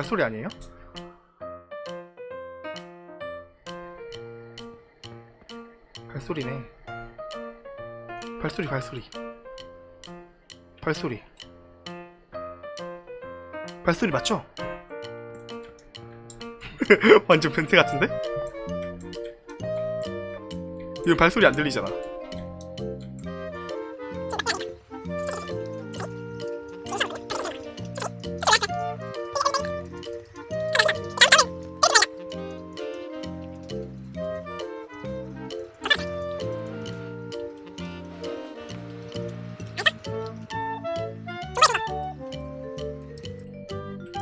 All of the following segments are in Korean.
발소리 아니에요? 발소리네. 발소리, 발소리. 발소리. 발소리 맞죠? 완전 변태 같은데? 이거 발소리 안 들리잖아.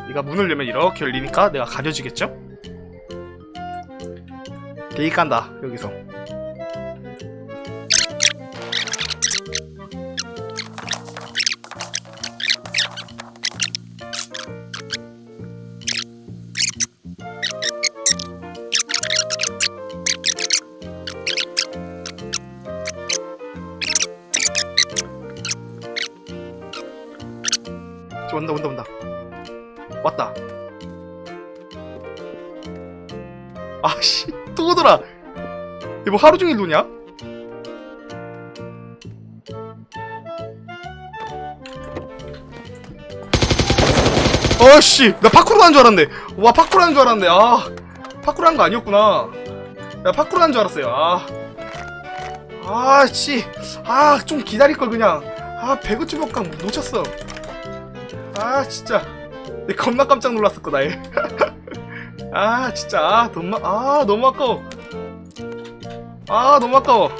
얘가 문을 열면 이렇게 열리니까 내가 가려지겠죠? 대기 깐다 여기서 저 온다 온다 온다 왔다. 아씨 또 오더라. 이거 뭐 하루 종일 노냐? 어씨 나 파쿠르 하는 줄 알았네. 와 파쿠르 하는 줄 알았네. 아 파쿠르 하는 거 아니었구나. 나 파쿠르 하는 줄 알았어요. 아. 아씨 아 좀 기다릴 걸 그냥. 아 배그 주먹강 놓쳤어. 아 진짜 내 겁나 깜짝 놀랐을 거다 얘. 아 진짜. 아 너무 아 너무 아까워. 아 너무 아까워